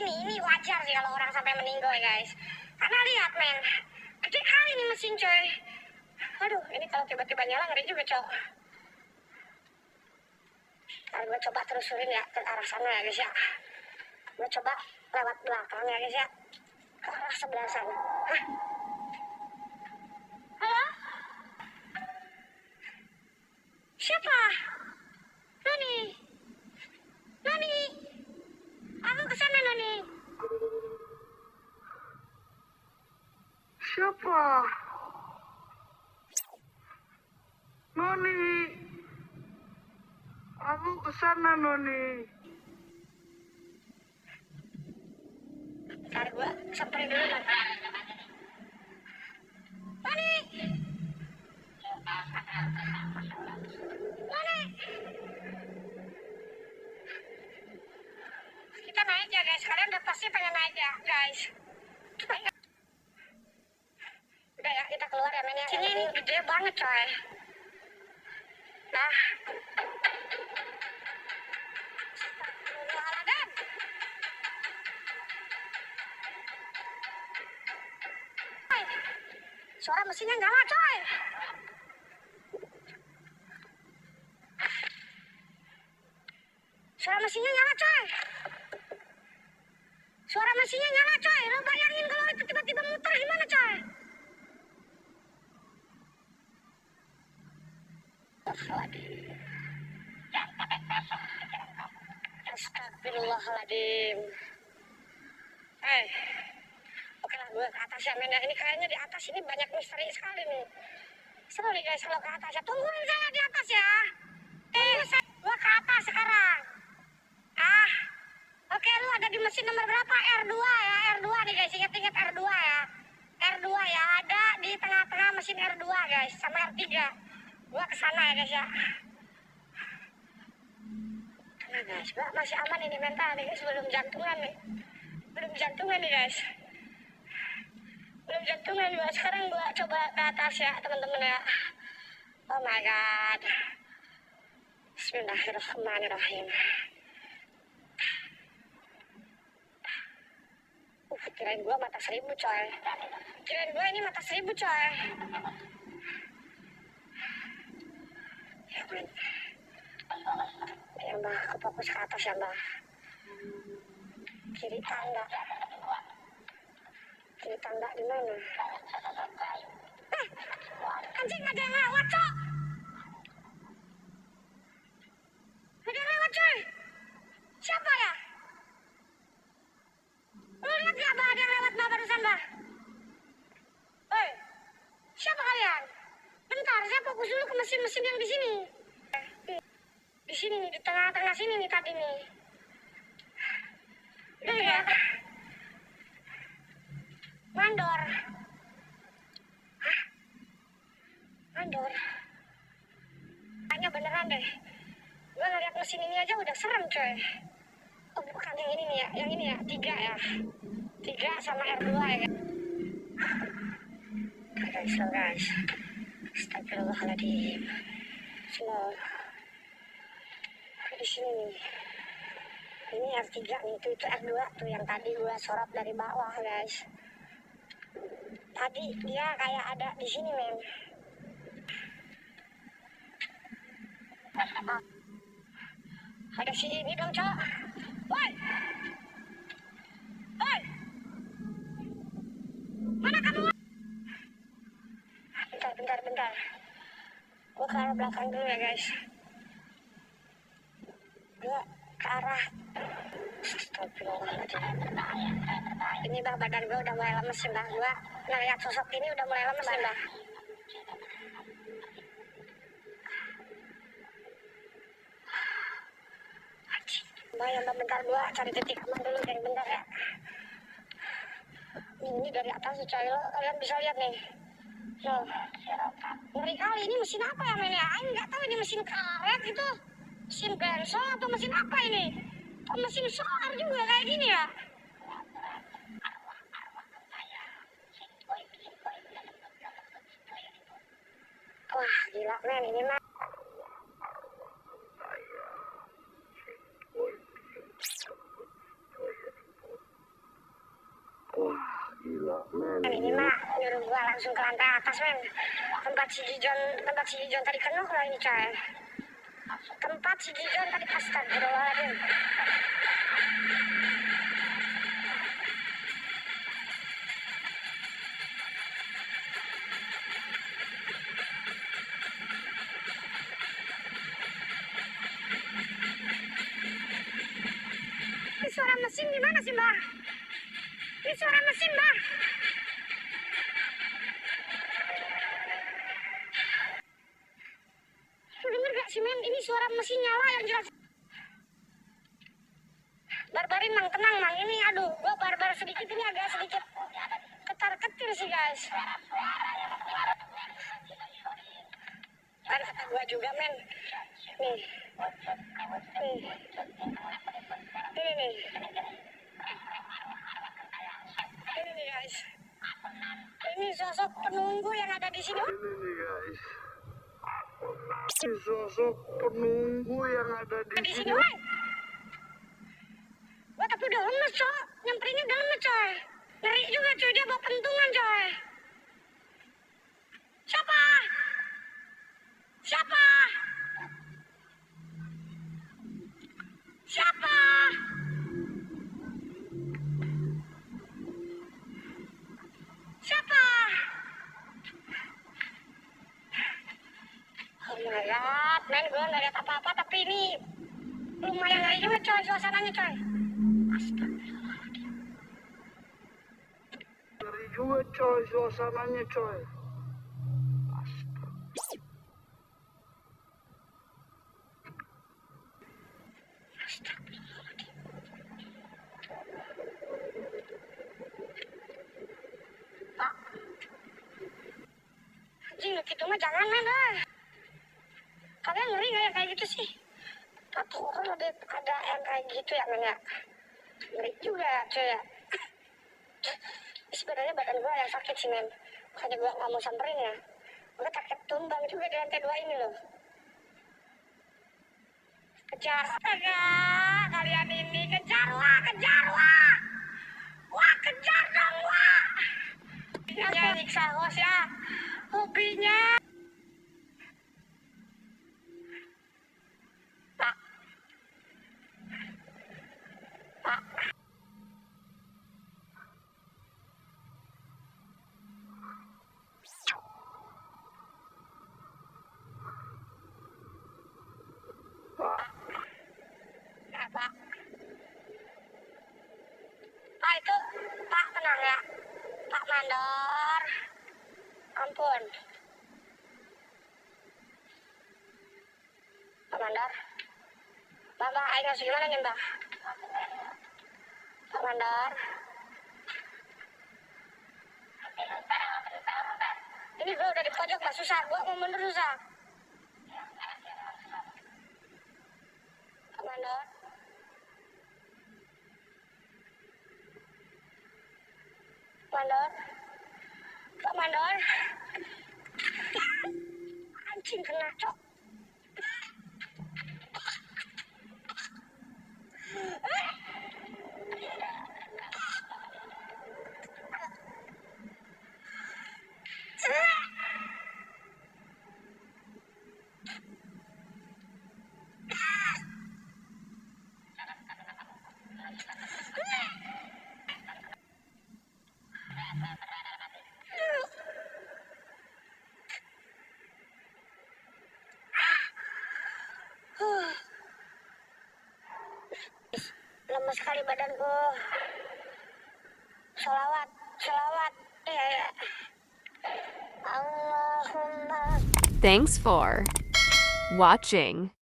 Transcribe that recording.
gini, ini wajar sih kalau orang sampai meninggal guys. Karena lihat men, gede kali nih mesin coy. Aduh, ini kalau tiba-tiba nyala ngeri juga cok. Ntar gue coba terusurin ya ke arah sana ya guys ya. Gue coba lewat belakang ya guys ya. Ke arah sebelah sana. Hah? Halo? Siapa? Noni? Noni? Aku ke sana Noni. Siapa? Noni. Ke sana Noni. Ntar gue samperin dulu nanti. Noni! Noni! Kita naik ya guys, kalian udah pasti pengen naik ya guys. Udah ya, kita keluar ya men ya. Sini ini gede banget coy. Nah. Suara mesinnya nyala coy. Suara mesinnya nyala coy. Suara mesinnya nyala coy. Lo bayangin kalau itu tiba-tiba muter gimana coy? Astagfirullahaladzim. Eh, oke lah gue ke atas ya men ya. Ini kayaknya di atas ini banyak misteri sekali nih. Seru nih guys kalau ke atas ya. Tungguin saya di atas ya. Eh, saya, gue ke atas sekarang. Ah, oke lu ada di mesin nomor berapa? R2 ya, R2 nih guys. Ingat-ingat R2 ya. R2 ya, ada di tengah-tengah mesin R2 guys, sama R3. Gua ke sana ya guys ya. Nah guys, gua masih aman ini mental nih guys, belum jantungan nih. Belum jantungan nih guys. Belum jantungan gua. Sekarang gua coba ke atas ya teman-teman ya. Oh my god. Bismillahirrahmanirrahim. Uh, kirain gua mata seribu coy. Kirain gua ini mata seribu coy. Ya men. Ya mbak, aku fokus ke atas ya mbak. Kiri tangga. Kiri tangga di mana? Eh, anjing ada yang lewat cok. Ada yang lewat coy. Siapa ya? Lu lihat gak bah ada yang lewat bah barusan bah? Hei, siapa kalian? Bentar, saya fokus dulu ke mesin-mesin yang di sini. Di sini di tengah-tengah sini nih tadi nih. Udah ya. Mandor. Hah? Mandor. Kayaknya beneran deh. Gue ngeliat mesin ini aja udah serem coy. Oh bukan yang ini nih ya, yang ini ya, tiga ya. Tiga sama R2 ya. Guys, so guys. Astagfirullahaladzim. Semua. Di sini nih. Ini R3 nih, itu, itu R2 tuh yang tadi gua sorot dari bawah guys. Tadi dia kayak ada di sini men. Ada si ini dong cok. Woi. Woi. Mana kamu? Bentar, bentar, bentar. Gua ke arah belakang dulu ya guys. Gua ke arah. Ini bah badan gue udah mulai lemes sih bah. Gue ngeliat sosok ini udah mulai lemes nih bah. Anjing. Bah ya bah bentar gue cari titik aman dulu deh bentar ya. Ini dari atas sih coy lo kalian bisa lihat nih. Loh. Ngeri kali ini mesin apa ya men ya? Nggak tahu ini mesin karet itu. Mesin benso atau mesin apa ini? mesin solar juga kayak gini ya wah gila men ini mah Wah, gila, men. Ini mah nyuruh gua langsung ke lantai atas, men. Tempat si John, tempat si John tadi penuh lah ini, cah tempat si Jijon tadi astagfirullahaladzim ini suara mesin gimana sih mbak? Ini suara mesin mbak Sih men? Ini suara mesin nyala yang jelas. Barbarin mang, tenang mang. Ini aduh, gua barbar sedikit ini agak sedikit ketar ketir sih guys. Kan kata gua juga men. Nih. Nih. Ini nih. Ini nih guys. Ini sosok penunggu yang ada di sini. Ini nih guys. Ini sosok penunggu yang ada di di sini. sini gua tapi udah lemes coy nyamperinnya udah lemes coy. Ngeri juga coy. Dia bawa pentungan coy. Siapa? Siapa lumayan juga coy suasananya coy. Astagfirullahaladzim. Ngeri juga coy suasananya coy. Gitu jangan men ah. Kalian ngeri gak yang kayak gitu sih? Tahu kan ada, ada yang kayak gitu ya men ya? Ngeri juga coy ya. Sebenarnya badan gue yang sakit sih men. Makanya gue gak mau samperin ya. Gue takut tumbang juga di lantai dua ini loh. Kejar. Kalian ini kejar wah, kejar wah. Wah, kejar dong wah. Hobinya nyiksa host ya. Hobinya. Pak. Pak. Ya, Pak. Pak itu, Pak tenang ya. Pak Mandor. Ampun. Pak Mandor. Mbak, Mbak, ayo harus gimana nih, Mbak? Pak Mandor. Ini gue udah di pojok, Mbak, susah. Gue mau mundur susah. Pak Mandor. Mandor. Pak Mandor. Anjing kena, cok. Lemes sekali badanku. Salawat, salawat. Iya, iya. Allahumma Thanks for watching.